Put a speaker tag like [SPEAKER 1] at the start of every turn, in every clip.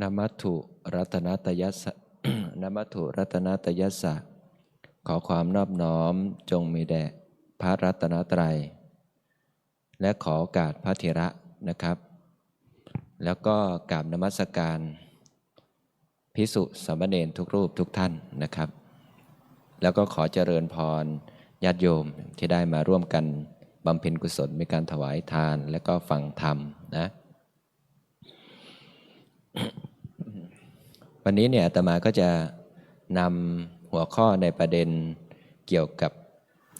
[SPEAKER 1] นมัตถุรัตนตยัสสะนมัตถุรัตนตยัสสะ ขอความนอบน้อมจงมีแด่พระรัตนตรัย และขอโอกาสพระเถระนะครับ แล้วก็กราบนมัสการ พิสุสมเณรทุกรูปทุกท่านนะครับ แล้วก็ขอเจริญพรญาติโยมที่ได้มาร่วมกันบำเพ็ญกุศลมีการถวายทานและก็ฟังธรรมนะ วันนี้เนี่ยอาตมาก็จะนำหัวข้อในประเด็นเกี่ยวกับ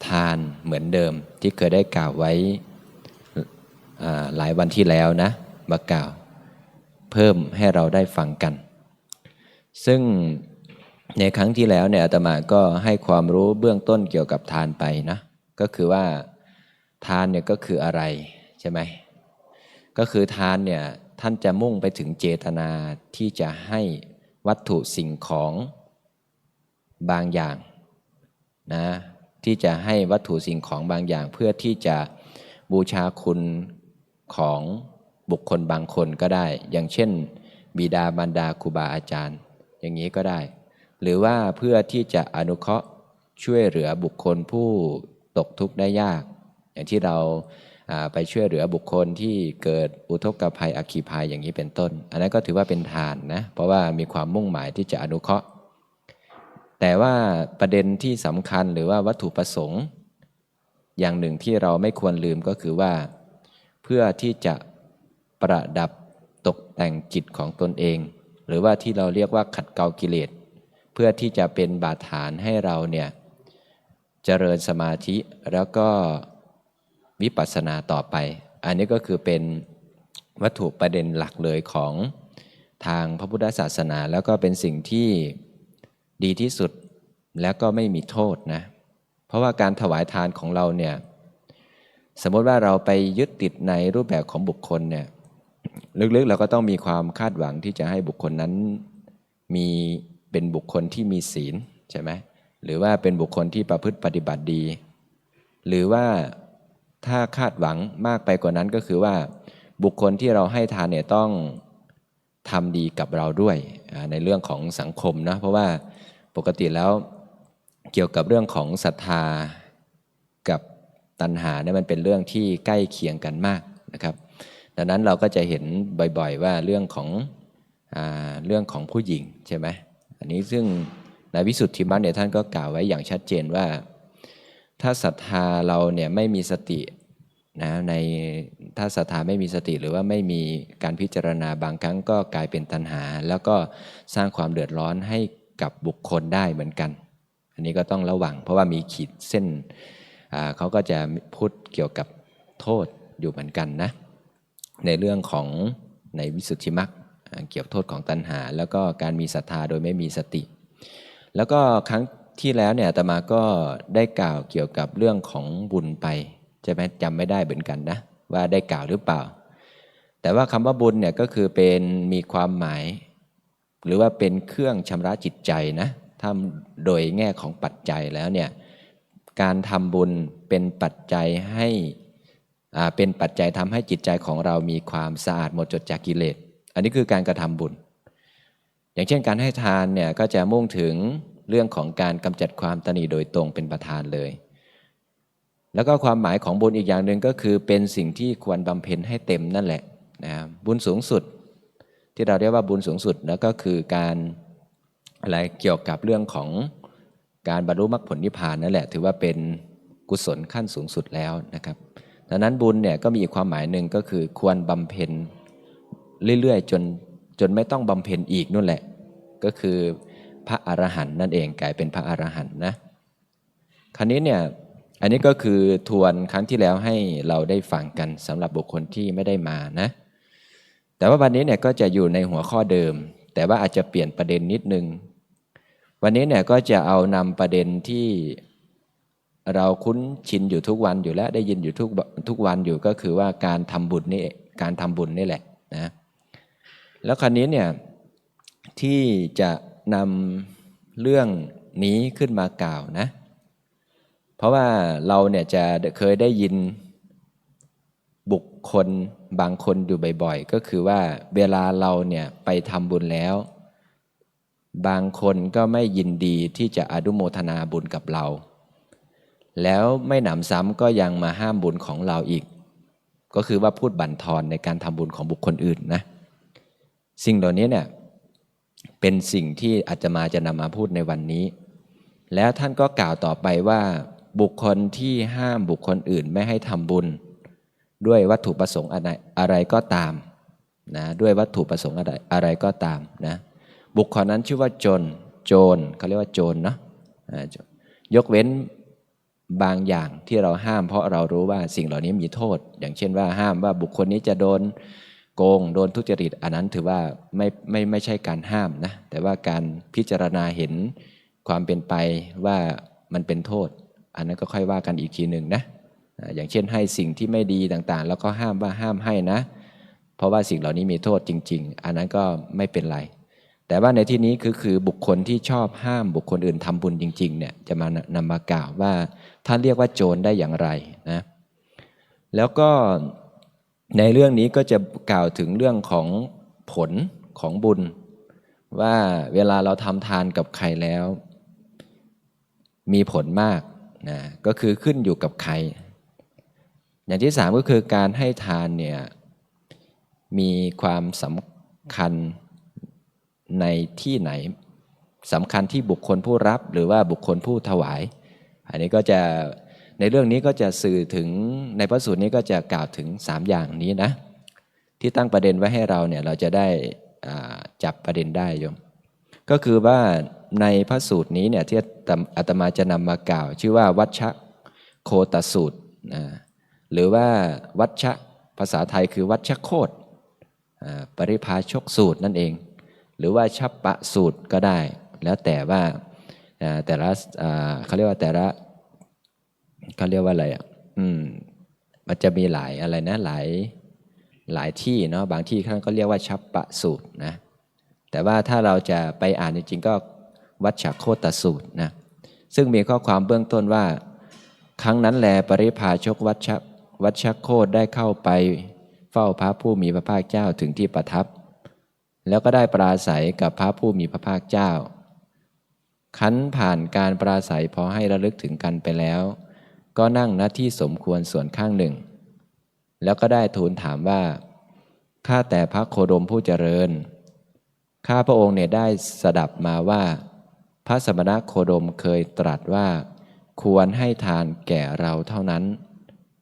[SPEAKER 1] ทานเหมือนเดิมที่เคยได้กล่าวไว้หลายวันที่แล้วนะมากล่าว เพิ่มให้เราได้ฟังกัน ซึ่งในครั้งที่แล้วเนี่ยอาตมาก็ให้ความรู้เบื้องต้นเกี่ยวกับทานไปนะก็คือว่าทานเนี่ยก็คืออะไรใช่ไหมก็คือทานเนี่ยท่านจะมุ่งไปถึงเจตนาที่จะให้ วัตถุสิ่งของบางอย่างนะที่จะให้วัตถุสิ่งของบางอย่าง เพื่อที่จะบูชาคุณของบุคคลบางคนก็ได้ อย่างเช่น บิดาบรรดาครูบาอาจารย์ อย่างนี้ก็ได้ หรือว่าเพื่อที่จะอนุเคราะห์ช่วยเหลือบุคคลผู้ตกทุกข์ได้ยาก อย่างที่เราอ่า ไปช่วยเหลือบุคคลที่เกิดอุทกภัยอัคคีภัยอย่างนี้เป็นต้น อันนั้นก็ถือว่าเป็นทานนะเพราะว่ามีความมุ่งหมายที่จะอนุเคราะห์ แต่ว่าประเด็นที่สำคัญหรือว่าวัตถุประสงค์อย่างหนึ่งที่เราไม่ควรลืมก็คือว่า เพื่อที่จะประดับตกแต่งจิตของตนเอง หรือว่าที่เราเรียกว่าขัดเกลากิเลส เพื่อที่จะเป็นบาดฐานให้เราเนี่ยเจริญสมาธิแล้วก็ วิปัสสนาต่อไป อันนี้ก็คือเป็นวัตถุประเด็นหลักเลยของทางพระพุทธศาสนา แล้วก็เป็นสิ่งที่ดีที่สุดแล้วก็ไม่มีโทษนะ เพราะว่าการถวายทานของเราเนี่ยสมมติว่าเราไปยึดติดในรูปแบบของบุคคลเนี่ยลึกๆเราก็ต้องมีความคาดหวังที่จะให้บุคคลนั้นมีเป็นบุคคลที่มีศีลใช่ไหมหรือว่าเป็นบุคคลที่ประพฤติปฏิบัติดี หรือว่า ถ้าคาดหวังมากไปกว่านั้นก็คือว่า บุคคลที่เราให้ทานเนี่ยต้องทำดีกับเราด้วยในเรื่องของสังคมนะเพราะว่าปกติแล้วเกี่ยวกับเรื่องของศรัทธากับตัณหาเนี่ยมันเป็นเรื่องที่ใกล้เคียงกันมากนะครับ ดังนั้นเราก็จะเห็นบ่อยๆว่าเรื่องของอเรื่องของผู้หญิงใช่ไหมอันนี้ซึ่งในวิสุทธิมรรคเนี่ยท่านก็กล่าวไว้อย่างชัดเจนว่า ถ้าศรัทธาเราเนี่ยไม่มีสตินะในถ้าศรัทธาไม่มีสติหรือว่าไม่มีการพิจารณาบางครั้งก็กลายเป็นตัณหา แล้วก็สร้างความเดือดร้อนให้กับบุคคลได้เหมือนกัน อันนี้ก็ต้องระวัง เพราะว่ามีขีดเส้นอ่าเขาก็จะพูดเกี่ยวกับโทษอยู่เหมือนกันนะในเรื่องของในวิสุทธิมรรคเกี่ยวโทษของตัณหา แล้วก็การมีศรัทธาโดยไม่มีสติ แล้วก็ครั้ง ที่แล้วเนี่ยอาตมาก็ได้กล่าวเกี่ยวกับเรื่องของบุญไปใช่ไหมจำไม่ได้เหมือนกันนะ ว่าได้กล่าวหรือเปล่า แต่ว่าคำว่าบุญเนี่ยก็คือเป็นมีความหมาย หรือว่าเป็นเครื่องชำระจิตใจนะถ้าโดยแง่ของปัจจัยแล้วเนี่ยการทำบุญเป็นปัจจัยให้อ่าเป็นปัจจัยทำให้จิตใจของเรามีความสะอาดหมดจดจากกิเลส อันนี้คือการกระทำบุญ อย่างเช่นการให้ทานเนี่ยก็จะมุ่งถึง เรื่องของการกำจัดความตนีโดยตรงเป็นประธานเลย แล้วก็ความหมายของบุญอีกอย่างหนึ่งก็คือเป็นสิ่งที่ควรบำเพ็ญให้เต็มนั่นแหละนะบุญสูงสุด ที่เราเรียกว่าบุญสูงสุดแล้วก็คือการอะไรเกี่ยวกับเรื่องของการบรรลุมรรคผลนิพพานนั่นแหละ ถือว่าเป็นกุศลขั้นสูงสุดแล้วนะครับดังนั้นบุญเนี่ยก็มีอีกความหมายหนึ่งก็คือควรบำเพ็ญเรื่อยๆจนจนไม่ต้องบำเพ็ญอีกนู่นแหละ ก็คือ พระอรหันต์นั่นเองกลายเป็นพระอรหันต์นะคราวนี้เนี่ยอันนี้ก็คือทวนครั้งที่แล้วให้เราได้ฟังกันสำหรับบุคคลที่ไม่ได้มานะ แต่ว่าวันนี้เนี่ยก็จะอยู่ในหัวข้อเดิม แต่ว่าอาจจะเปลี่ยนประเด็นนิดนึง วันนี้เนี่ยก็จะเอานำประเด็นที่เราคุ้นชินอยู่ทุกวันอยู่แล้วได้ยินอยู่ทุกทุกวันอยู่ก็คือว่าการทำบุญนี่การทำบุญนี่แหละนะแล้วคราวนี้เนี่ยที่จะ นำเรื่องนี้ขึ้นมากล่าวนะ เพราะว่าเราเนี่ยจะเคยได้ยินบุคคลบางคนอยู่บ่อยๆ ก็คือว่าเวลาเราเนี่ยไปทำบุญแล้ว บางคนก็ไม่ยินดีที่จะอนุโมทนาบุญกับเรา แล้วไม่หนำซ้ำก็ยังมาห้ามบุญของเราอีก ก็คือว่าพูดบั่นทอนในการทำบุญของบุคคลอื่นนะ สิ่งเหล่านี้เนี่ย เป็นสิ่งที่อาจจะมาจะนำมาพูดในวันนี้ แล้วท่านก็กล่าวต่อไปว่าบุคคลที่ห้ามบุคคลอื่นไม่ให้ทำบุญ ด้วยวัตถุประสงค์อะไรอะไรก็ตามนะด้วยวัตถุประสงค์อะไรอะไรก็ตามนะบุคคลนั้นชื่อว่าโจรโจรเขาเรียกว่าโจรเนาะยกเว้นบางอย่างที่เราห้ามเพราะเรารู้ว่าสิ่งเหล่านี้มีโทษ อย่างเช่นว่าห้ามว่าบุคคลนี้จะโดน โกงโดนทุจริต อันนั้นถือว่าไม่ไม่ไม่ใช่การห้ามนะแต่ว่าการพิจารณาเห็นความเป็นไปว่ามันเป็นโทษ อันนั้นก็ค่อยว่ากันอีกทีหนึ่งนะอย่างเช่นให้สิ่งที่ไม่ดีต่างๆ แล้วก็ห้ามว่าห้ามให้นะ เพราะว่าสิ่งเหล่านี้มีโทษจริง ๆ อันนั้นก็ไม่เป็นไร แต่ว่าในที่นี้คือคือบุคคลที่ชอบห้ามบุคคลอื่นทำบุญจริงๆเนี่ยจะมานำมากล่าวว่าท่านเรียกว่าโจรได้อย่างไรนะแล้วก็ ในเรื่องนี้ก็จะกล่าวถึงเรื่องของผลของบุญ ว่าเวลาเราทำทานกับใครแล้ว มีผลมากนะก็คือขึ้นอยู่กับใคร อย่างที่สามก็คือการให้ทานเนี่ยมีความสำคัญในที่ไหนสำคัญที่บุคคลผู้รับหรือว่าบุคคลผู้ถวาย อันนี้ก็จะ ในเรื่องนี้ก็จะสื่อถึงในพระสูตรนี้ก็จะกล่าวถึง 3 อย่างนี้นะ ที่ตั้งประเด็นไว้ให้เราเนี่ยเราจะได้จับประเด็นได้โยมก็คือว่าในพระสูตรนี้เนี่ยที่อาตมาจะนำมากล่าว ชื่อว่าวัชชะโคตสูตรนะหรือว่าวัชชะภาษาไทยคือวัชชะโคตปริภาชกสูตรนั่นเอง หรือว่าชัปปะสูตรก็ได้ แล้วแต่ว่าแต่ละเขาเรียกว่าแต่ละ เขาเรียกว่าอะไรอะอืม มันจะมีหลายอะไรนะ หลายหลายที่เนาะบางที่ท่านก็เรียกว่าชัปปะสูตรนะ แต่ว่าถ้าเราจะไปอ่านจริงๆก็วัชชโคตสูตรนะซึ่งมีข้อความเบื้องต้นว่า ครั้งนั้นแลปริพาชกวัชวัชโคตได้เข้าไป เฝ้าพระผู้มีพระภาคเจ้าถึงที่ประทับ แล้วก็ได้ปราศัยกับพระผู้มีพระภาคเจ้าคันผ่านการปราศัยพอให้ระลึกถึงกันไปแล้ว ก็นั่งณที่สมควรส่วนข้างหนึ่ง แล้วก็ได้ทูลถามว่าข้าแต่พระโคดมผู้เจริญ ข้าพระองค์เนี่ยได้สดับมาว่า พระสมณโคดมเคยตรัสว่า ควรให้ทานแก่เราเท่านั้น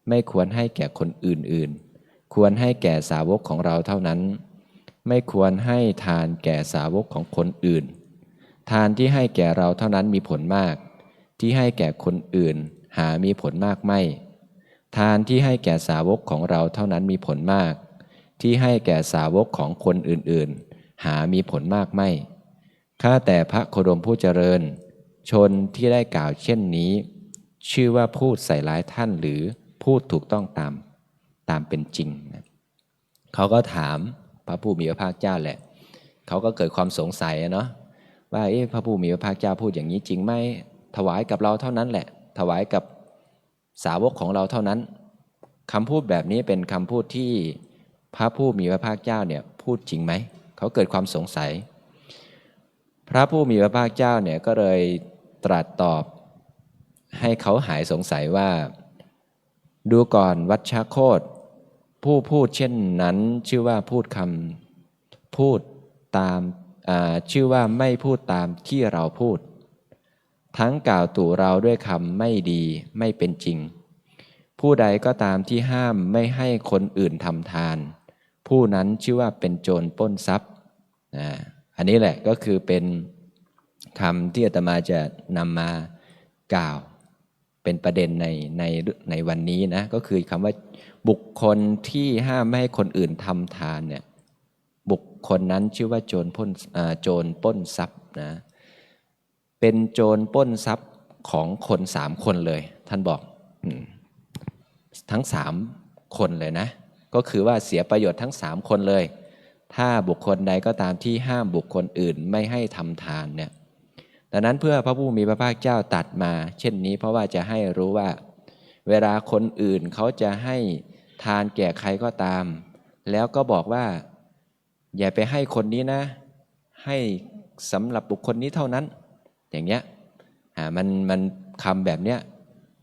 [SPEAKER 1] ไม่ควรให้แก่คนอื่นๆ ควรให้แก่สาวกของเราเท่านั้น ไม่ควรให้ทานแก่สาวกของคนอื่น ทานที่ให้แก่เราเท่านั้นมีผลมาก ที่ให้แก่คนอื่น หามีผลมากไม่ ทานที่ให้แก่สาวกของเราเท่านั้นมีผลมาก ที่ให้แก่สาวกของคนอื่นๆ หามีผลมากไม่ข้าแต่พระโคดมผู้เจริญ ชนที่ได้กล่าวเช่นนี้ ชื่อว่าพูดใส่ร้ายท่านหรือพูดถูกต้องตามตามเป็นจริงนะเขาก็ถามพระผู้มีพระภาคเจ้าแหละ เขาก็เกิดความสงสัยเนาะว่าเอ๊ะพระผู้มีพระภาคเจ้าพูดอย่างนี้จริงไหมถวายกับเราเท่านั้นแหละ ถวายกับสาวกของเราเท่านั้นคำพูดแบบนี้เป็นคำพูดที่พระผู้มีพระภาคเจ้าเนี่ยพูดจริงไหม เขาเกิดความสงสัย พระผู้มีพระภาคเจ้าเนี่ยก็เลยตรัสตอบให้เขาหายสงสัยว่า ดูก่อนวัชชโคตผู้พูดเช่นนั้นชื่อว่าพูดคำพูดตามชื่อว่าไม่พูดตามที่เราพูด ทั้งกล่าวตู่เราด้วยคำไม่ดีไม่เป็นจริง ผู้ใดก็ตามที่ห้ามไม่ให้คนอื่นทำทาน ผู้นั้นชื่อว่าเป็นโจรป้นทรัพย์อันนี้แหละก็คือเป็นคำที่อาตมาจะนำมากล่าวเป็นประเด็นในในในวันนี้นะก็คือคำว่าบุคคลที่ห้ามไม่ให้คนอื่นทำทานเนี่ยบุคคลนั้นชื่อว่าโจรปล้นโจรป้นทรัพย์นะ เป็นโจรป้นทรัพย์ของคนสามคนเลย ท่านบอกทั้งสามคนเลยนะ ก็คือว่าเสียประโยชน์ทั้งสามคนเลย ถ้าบุคคลใดก็ตามที่ห้ามบุคคลอื่นไม่ให้ทำทานเนี่ยดังนั้นเพื่อพระผู้มีพระภาคเจ้าตัดมา เช่นนี้เพราะว่าจะให้รู้ว่า เวลาคนอื่นเขาจะให้ทานแก่ใครก็ตาม แล้วก็บอกว่า อย่าไปให้คนนี้นะ ให้สำหรับบุคคลนี้เท่านั้น อย่างเงี้ยมันมันคำแบบเนี้ย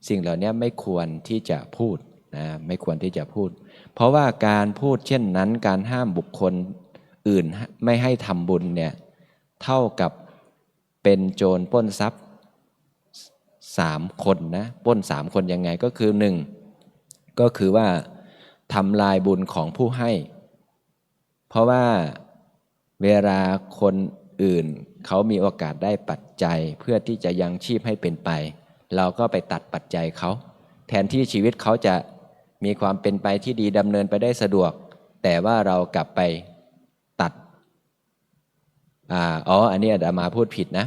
[SPEAKER 1] สิ่งเหล่านี้ไม่ควรที่จะพูดนะไม่ควรที่จะพูด เพราะว่าการพูดเช่นนั้น การห้ามบุคคลอื่นไม่ให้ทำบุญเนี่ยเท่ากับเป็นโจรปล้นทรัพย์สามคนนะปล้นสามคนยังไงก็คือหนึ่งก็คือว่าทำลายบุญของผู้ให้ เพราะว่าเวลาคน อื่น เขามีโอกาสได้ปัจจัยเพื่อที่จะยังชีพให้เป็นไป เราก็ไปตัดปัจจัยเขา แทนที่ชีวิตเขาจะมีความเป็นไปที่ดีดำเนินไปได้สะดวก แต่ว่าเรากลับไปตัดอ๋ออันนี้อาตมาพูดผิดนะ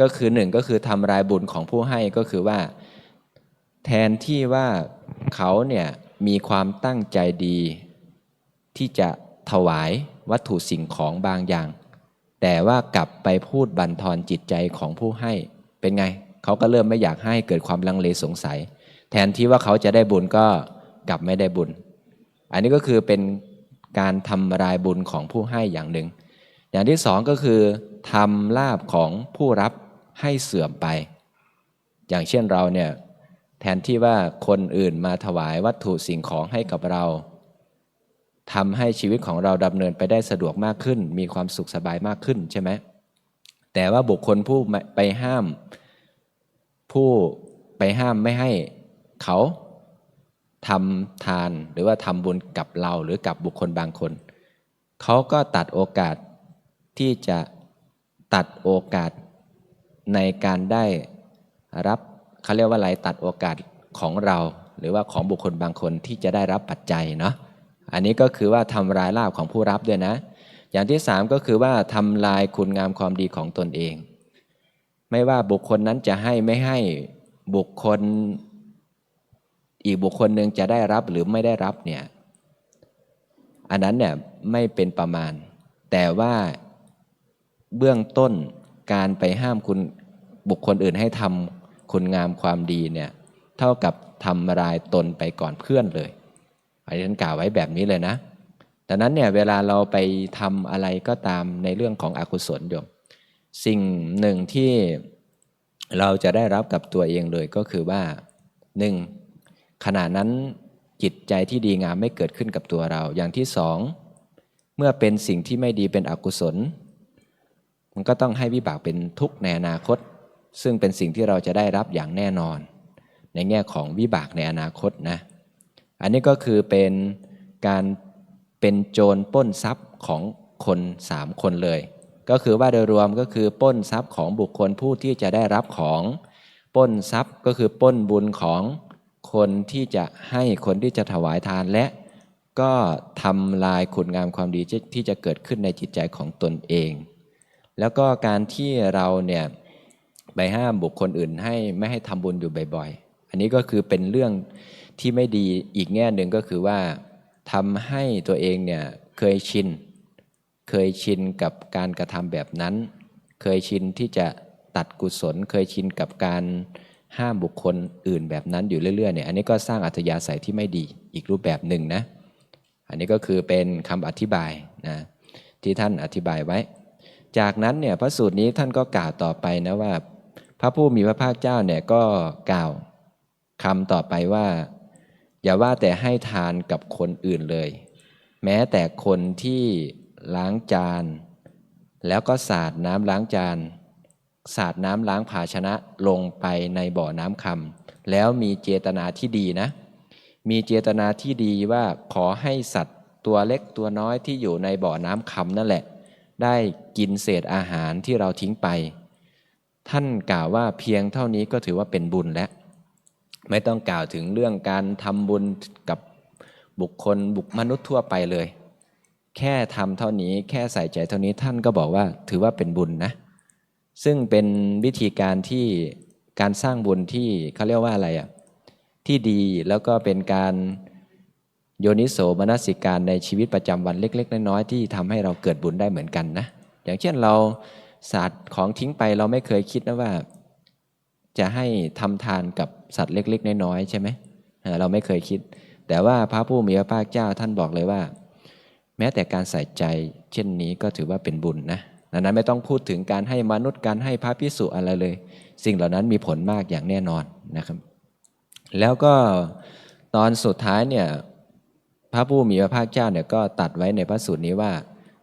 [SPEAKER 1] ก็คือหนึ่งก็คือทำลายบุญของผู้ให้ก็คือว่า แทนที่ว่าเขาเนี่ยมีความตั้งใจดีที่จะถวายวัตถุสิ่งของบางอย่าง แต่ว่ากลับไปพูดบั่นทอนจิตใจของผู้ให้ เป็นไง เขาก็เริ่มไม่อยากให้เกิดความลังเลสงสัย แทนที่ว่าเขาจะได้บุญก็กลับไม่ได้บุญ อันนี้ก็คือเป็นการทำลายบุญของผู้ให้อย่างหนึ่ง อย่างที่สองก็คือทำลาบของผู้รับให้เสื่อมไป อย่างเช่นเราเนี่ยแทนที่ว่าคนอื่นมาถวายวัตถุสิ่งของให้กับเรา ทำให้ชีวิตของเราดำเนินไปได้สะดวกมากขึ้น มีความสุขสบายมากขึ้นใช่ไหมแต่ว่าบุคคลผู้ไปห้าม ผู้ไปห้ามไม่ให้เขาทำทานหรือว่าทำบุญกับเราหรือกับบุคคลบางคน เขาก็ตัดโอกาสที่จะตัดโอกาสในการได้รับเขาเรียกว่าอะไรตัดโอกาสของเรา หรือว่าของบุคคลบางคนที่จะได้รับปัจจัยเนาะ อันนี้ก็คือว่าทำลายลาบของผู้รับด้วยนะ อย่างที่สามก็คือว่าทำลายคุณงามความดีของตนเอง ไม่ว่าบุคคลนั้นจะให้ไม่ให้บุคคล อีกบุคคลหนึ่งจะได้รับหรือไม่ได้รับเนี่ยอันนั้นเนี่ยไม่เป็นประมาณ แต่ว่าเบื้องต้นการไปห้ามคุณบุคคลอื่นให้ทำคุณงามความดีเนี่ยเท่ากับทำลายตนไปก่อนเพื่อนเลย อันนี้ท่านกล่าวไว้แบบนี้เลยนะดังนั้นเนี่ยเวลาเราไปทำอะไรก็ตามในเรื่องของอกุศลโยมสิ่งหนึ่งที่เราจะได้รับกับตัวเองเลยก็คือว่าหนึ่งขณะนั้นจิตใจที่ดีงามไม่เกิดขึ้นกับตัวเรา อย่างที่สองเมื่อเป็นสิ่งที่ไม่ดีเป็นอกุศล มันก็ต้องให้วิบากเป็นทุกข์ในอนาคต ซึ่งเป็นสิ่งที่เราจะได้รับอย่างแน่นอน ในแง่ของวิบากในอนาคตนะ อันนี้ก็คือเป็นการเป็นโจรป้นทรัพย์ของคนสามคนเลย ก็คือว่าโดยรวมก็คือป้นทรัพย์ของบุคคลผู้ที่จะได้รับของป้นทรัพย์ก็คือป้นบุญของคนที่จะให้คนที่จะถวายทานและก็ทำลายคุณงามความดีที่จะเกิดขึ้นในจิตใจของตนเอง แล้วก็การที่เราเนี่ยไปห้ามบุคคลอื่นให้ไม่ให้ทำบุญอยู่บ่อยๆ อันนี้ก็คือเป็นเรื่อง ที่ไม่ดีอีกแง่หนึ่งก็คือว่าทำให้ตัวเองเนี่ยเคยชิน เคยชินกับการกระทำแบบนั้น เคยชินที่จะตัดกุศล เคยชินกับการห้ามบุคคลอื่นแบบนั้นอยู่เรื่อยๆเนี่ยอันนี้ก็สร้างอัธยาศัยที่ไม่ดีอีกรูปแบบหนึ่งนะ อันนี้ก็คือเป็นคำอธิบายนะที่ท่านอธิบายไว้ จากนั้นเนี่ยพระสูตรนี้ท่านก็กล่าวต่อไปนะว่า พระผู้มีพระภาคเจ้าเนี่ยก็กล่าวคำต่อไปว่า อย่าว่าแต่ให้ทานกับคนอื่นเลย แม้แต่คนที่ล้างจาน แล้วก็สาดน้ำล้างจาน สาดน้ำล้างภาชนะลงไปในบ่อน้ำคำแล้วมีเจตนาที่ดีนะ มีเจตนาที่ดีว่าขอให้สัตว์ตัวเล็กตัวน้อยที่อยู่ในบ่อน้ำคำนั่นแหละ ได้กินเศษอาหารที่เราทิ้งไป ท่านกล่าวว่าเพียงเท่านี้ก็ถือว่าเป็นบุญแล้ว ไม่ต้องกล่าวถึงเรื่องการทำบุญกับบุคคลบุคมนุษย์ทั่วไปเลย แค่ทำเท่านี้แค่ใส่ใจเท่านี้ท่านก็บอกว่าถือว่าเป็นบุญนะ ซึ่งเป็นวิธีการที่การสร้างบุญที่เขาเรียกว่าอะไรอะ่ะที่ดีแล้วก็เป็นการโยนิโสมนสิการในชีวิตประจำวันเล็ก ๆ น้อยๆที่ทำให้เราเกิดบุญได้เหมือนกันนะ อย่างเช่นเราสาดของทิ้งไปเราไม่เคยคิดนะว่า จะให้ทำทานกับสัตว์เล็ก ๆ น้อยๆใช่ไหมเราไม่เคยคิด แต่ว่าพระผู้มีพระภาคเจ้าท่านบอกเลยว่า แม้แต่การใส่ใจเช่นนี้ก็ถือว่าเป็นบุญนะดังนั้นไม่ต้องพูดถึงการให้มนุษย์การให้พระพิสุอะไรเลย สิ่งเหล่านั้นมีผลมากอย่างแน่นอนนะครับ แล้วก็ตอนสุดท้ายเนี่ยพระผู้มีพระภาคเจ้าเนี่ยก็ตัดไว้ในพระสูตรนี้ว่า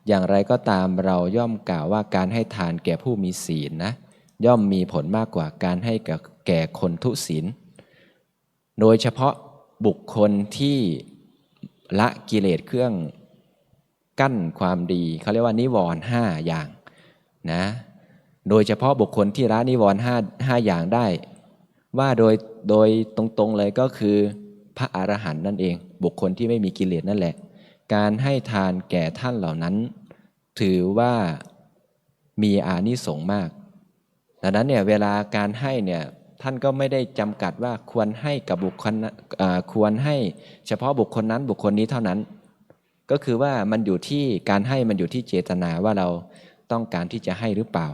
[SPEAKER 1] อย่างไรก็ตามเราย่อมกล่าวว่าการให้ทานแก่ผู้มีศีลนะ ย่อมมีผลมากกว่าการให้แก่คนทุศีล โดยเฉพาะบุคคลที่ละกิเลสเครื่องกั้นความดีเขาเรียกว่านิวรณ์ห้าอย่างนะโดยเฉพาะบุคคลที่ละนิวรณ์ห้าห้าอย่างได้ ว่าโดยโดยตรงๆเลยก็คือพระอรหันต์นั่นเอง บุคคลที่ไม่มีกิเลสนั่นแหละ การให้ทานแก่ท่านเหล่านั้น ถือว่ามีอานิสงส์มาก ดังนั้นเนี่ยเวลาการให้เนี่ยท่านก็ไม่ได้จำกัดว่าควรให้กับบุคคลควรให้เฉพาะบุคคลนั้นบุคคลนี้เท่านั้น ก็คือว่ามันอยู่ที่การให้มันอยู่ที่เจตนาว่าเราต้องการที่จะให้หรือเปล่า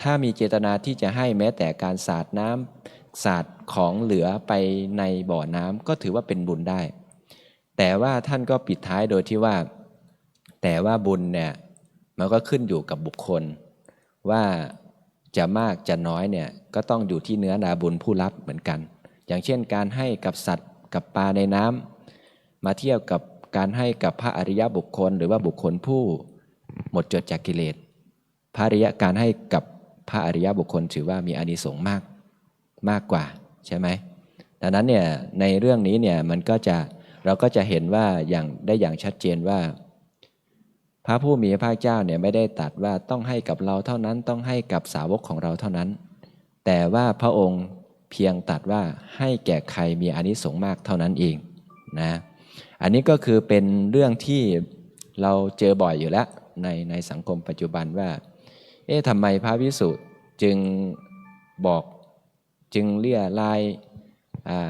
[SPEAKER 1] ถ้ามีเจตนาที่จะให้แม้แต่การสาดน้ำสาดของเหลือไปในบ่อน้ำก็ถือว่าเป็นบุญได้ แต่ว่าท่านก็ปิดท้ายโดยที่ว่า แต่ว่าบุญเนี่ยมันก็ขึ้นอยู่กับบุคคลว่า จะมากจะน้อยเนี่ยก็ต้องอยู่ที่เนื้อนาบุญผู้รับเหมือนกัน อย่างเช่นการให้กับสัตว์กับปลาในน้ำมาเทียบกับการให้กับพระอริยบุคคล หรือว่าบุคคลผู้หมดจดจากกิเลสพระอริยการให้กับพระอริยบุคคลถือว่ามีอานิสงส์มากมากกว่าใช่ไหมดังนั้นเนี่ยในเรื่องนี้เนี่ยมันก็จะเราก็จะเห็นว่าอย่างได้อย่างชัดเจนว่า พระผู้มีพระเจ้าเนี่ยไม่ได้ตัดว่าต้องให้กับเราเท่านั้นต้องให้กับสาวกของเราเท่านั้น แต่ว่าพระองค์เพียงตัดว่าให้แก่ใครมีอานิสงส์มากเท่านั้นเองนะอันนี้ก็คือเป็นเรื่องที่เราเจอบ่อยอยู่แล้วในในสังคมปัจจุบันว่า เอ๊ะทำไมพระวิสุจึงบอกจึงเรียลาย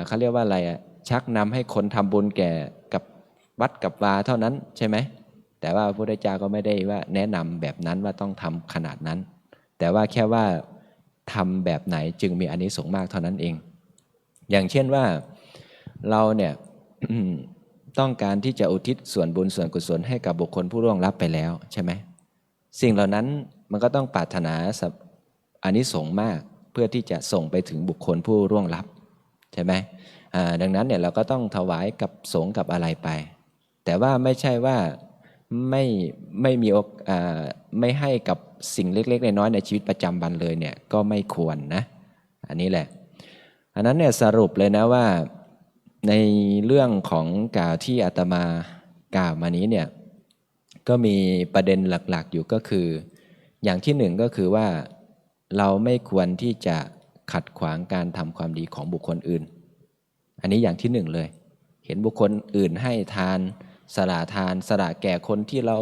[SPEAKER 1] เขาเรียกว่าอะไรอะชักนำให้คนทำบุญแก่กับวัดกับวาเท่านั้นใช่ไหม แต่ว่าพระพุทธเจ้าก็ไม่ได้ว่าแนะนำแบบนั้นว่าต้องทำขนาดนั้น แต่ว่าแค่ว่าทำแบบไหนจึงมีอันนี้สงมากเท่านั้นเอง อย่างเช่นว่าเราเนี่ยต้องการที่จะอุทิศส่วนบุญส่วนกุศลให้กับบุคคลผู้ร่วงลับไปแล้วใช่ไหมสิ่งเหล่านั้นมันก็ต้องปรารถนาอันนี้สงมากเพื่อที่จะส่งไปถึงบุคคลผู้ร่วงลับใช่ไหมดังนั้นเนี่ยเราก็ต้องถวายกับสงกับอะไรไป แต่ว่าไม่ใช่ว่า ไม่ไม่มีไม่ให้กับสิ่งเล็กๆน้อยๆในชีวิตประจำวันเลยเนี่ยก็ไม่ควรนะอันนี้แหละอันนั้นเนี่ยสรุปเลยนะว่าในเรื่องของกล่าวที่อาตมากล่าวมานี้เนี่ยก็มีประเด็นหลักๆอยู่ก็คือ อย่างที่หนึ่งก็คือว่าเราไม่ควรที่จะขัดขวางการทำความดีของบุคคลอื่น อันนี้อย่างที่หนึ่งเลย เห็นบุคคลอื่นให้ทาน สละทานสละแก่คนที่เรา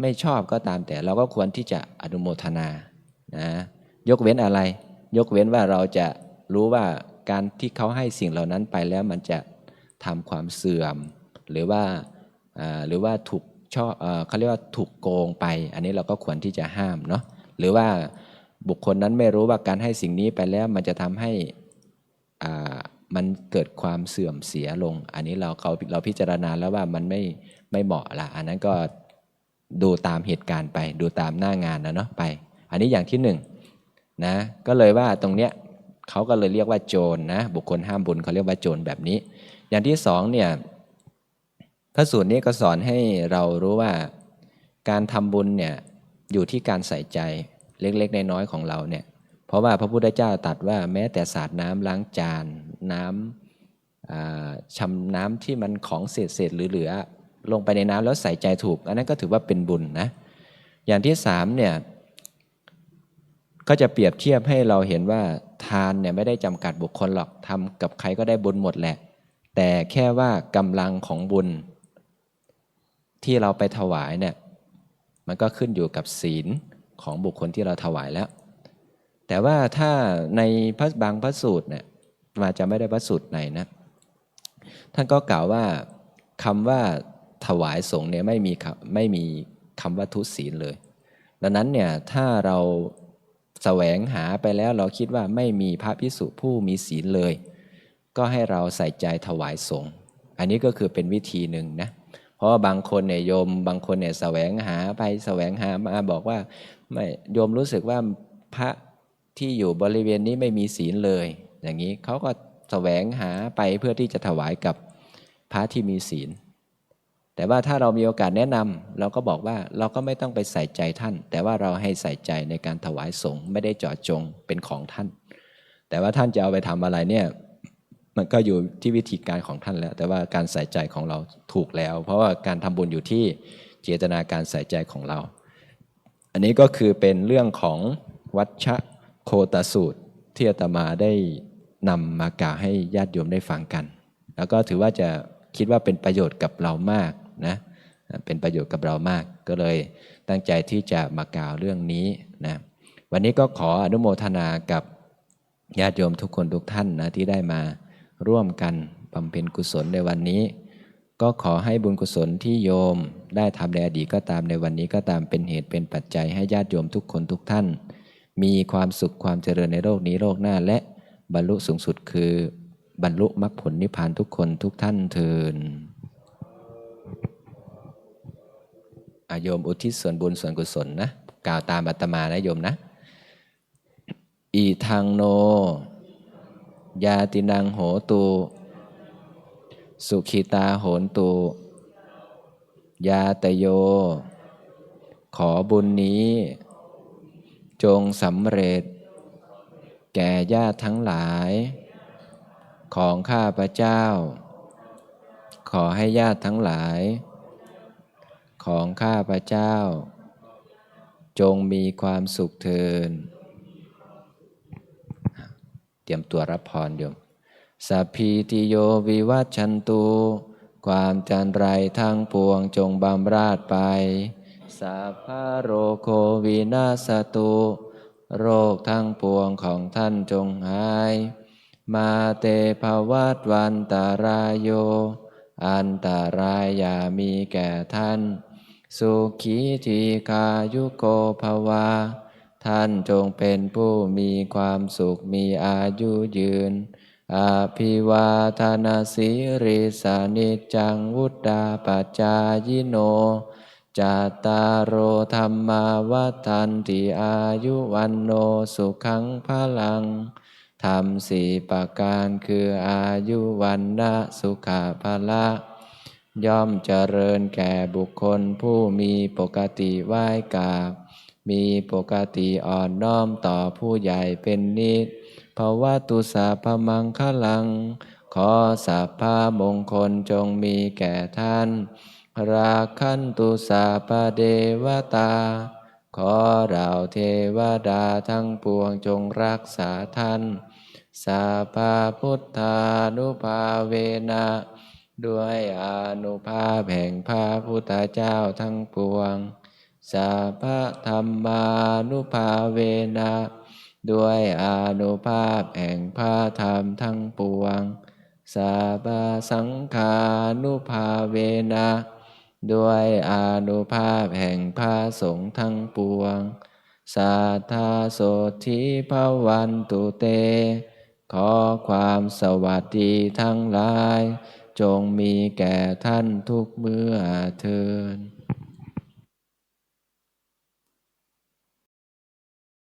[SPEAKER 1] ไม่ชอบก็ตามแต่เราก็ควรที่จะอนุโมทนานะยกเว้นอะไร ยกเว้นว่าเราจะรู้ว่าการที่เขาให้สิ่งเหล่านั้นไปแล้วมันจะทำความเสื่อม หรือว่าหรือว่าถูกชอบเขาเรียกว่าถูกโกงไป อันนี้เราก็ควรที่จะห้ามเนาะหรือว่าบุคคลนั้นไม่รู้ว่าการให้สิ่งนี้ไปแล้วมันจะทำให้ มันเกิดความเสื่อมเสียลง อันนี้เราเขาเราพิจารณาแล้วว่ามันไม่ไม่เหมาะละอันนั้นก็ดูตามเหตุการณ์ไป ดูตามหน้างานนะเนาะไป อันนี้อย่างที่หนึ่งนะก็เลยว่าตรงเนี้ยเขาก็เลยเรียกว่าโจรนะบุคคลห้ามบุญเขาเรียกว่าโจรแบบนี้ อย่างที่สองเนี่ยพระสูตรนี้ก็สอนให้เรารู้ว่าการทำบุญเนี่ยอยู่ที่การใส่ใจเล็กๆน้อยๆของเราเนี่ย เพราะว่าพระพุทธเจ้าตัดว่าแม้แต่สาดน้ำล้างจาน น้ำชำน้ำที่มันของเศษเศษเหลือๆลงไปในน้ำแล้วใส่ใจถูก อันนั้นก็ถือว่าเป็นบุญนะอย่างที่สามเนี่ยก็จะเปรียบเทียบให้เราเห็นว่าทานเนี่ยไม่ได้จำกัดบุคคลหรอกทำกับใครก็ได้บุญหมดแหละ แต่แค่ว่ากำลังของบุญ ที่เราไปถวายเนี่ยมันก็ขึ้นอยู่กับศีลของบุคคลที่เราถวายแล้ว แต่ว่าถ้าในพระบางพระสูตรเนี่ยมาจะไม่ได้พระสูตรไหนนะ ท่านก็กล่าวว่าคำว่าถวายสงฆ์เนี่ยไม่มีไม่มีคำว่าทุศีลเลย ดังนั้นเนี่ยถ้าเราแสวงหาไปแล้วเราคิดว่าไม่มีพระพิสุผู้มีศีลเลย ก็ให้เราใส่ใจถวายสงฆ์อันนี้ก็คือเป็นวิธีหนึ่งนะเพราะว่าบางคนเนี่ยโยมบางคนเนี่ยแสวงหาไปแสวงหามาบอกว่าไม่โยมรู้สึกว่าพระ ที่อยู่บริเวณนี้ไม่มีศีลเลย อย่างนี้เขาก็แสวงหาไปเพื่อที่จะถวายกับพระที่มีศีล แต่ว่าถ้าเรามีโอกาสแนะนำเราก็บอกว่าเราก็ไม่ต้องไปใส่ใจท่าน แต่ว่าเราให้ใส่ใจในการถวายสงฆ์ไม่ได้เจาะจงเป็นของท่าน แต่ว่าท่านจะเอาไปทำอะไรเนี่ยมันก็อยู่ที่วิธีการของท่านแล้ว แต่ว่าการใส่ใจของเราถูกแล้ว เพราะว่าการทำบุญอยู่ที่เจตนาการใส่ใจของเรา อันนี้ก็คือเป็นเรื่องของวัชชะ โคตสูตรที่อาตมาได้นำมากล่าวให้ญาติโยมได้ฟังกัน แล้วก็ถือว่าจะคิดว่าเป็นประโยชน์กับเรามากนะเป็นประโยชน์กับเรามาก ก็เลยตั้งใจที่จะมากล่าวเรื่องนี้นะวันนี้ก็ขออนุโมทนากับญาติโยมทุกคนทุกท่านนะที่ได้มาร่วมกันบำเพ็ญกุศลในวันนี้ ก็ขอให้บุญกุศลที่โยมได้ทำในอดีตก็ตามในวันนี้ก็ตามเป็นเหตุเป็นปัจจัยให้ญาติโยมทุกคนทุกท่าน มีความสุขความเจริญในโลกนี้โลกหน้า และบรรลุสูงสุดคือบรรลุมรรคผลนิพพานทุกคนทุกท่านเทินอาโยมอุทิศส่วนบุญส่วนกุศลนะ กล่าวตามอาตมานะโยมนะ อีทางโน ยาตินังโหตู สุขิตาโหนตุยาตโย ขอบุญนี้ จงสำเร็จ แก่ญาติทั้งหลาย ของข้าพระเจ้า ขอให้ญาติทั้งหลาย ของข้าพระเจ้า จงมีความสุขเทินเตรียมตัวรับพรโยมสัพพีติโยวิวัชชันตุความจันไรทั้งปวงจงบำราดไป สัพพะโรโควินาสตุ โรคทั้งปวงของท่านจงหาย มาเตภวัตวันตารายโย อันตรายอย่ามีแก่ท่าน สุขีทีกายุโกภวา ท่านจงเป็นผู้มีความสุขมีอายุยืนอาภิวาทนาสิริสานิจจังวุฒาปัจจายโน จาตารโอธรรมาวัฏันติอายุวันโนสุขังพลังธรรมสี่ประการคืออายุวันนะสุขาภละย่อมเจริญแก่บุคคลผู้มีปกติไหว้กาบ มีปกติอ่อนน้อมต่อผู้ใหญ่เป็นนิดภาวะตุสาพมังคลัง ขอสัพพามงคลจงมีแก่ท่าน ราคันตุสาปเดวตา ขอเราเทวดาทั้งปวงจงรักษาท่าน สาพาพุทธานุภาเวนะด้วยอนุภาพแห่งพระพุทธเจ้าทั้งปวง สาพะธรรมานุภาเวนะด้วยอนุภาพแห่งพระธรรมทั้งปวง สาบาสังขานุภาเวนะ ด้วยอานุภาพแห่งพระสงฆ์ทั้งปวง สาธาโสธิภวันตุเต ขอความสวัสดีทั้งหลาย จงมีแก่ท่านทุกเมื่อเทิน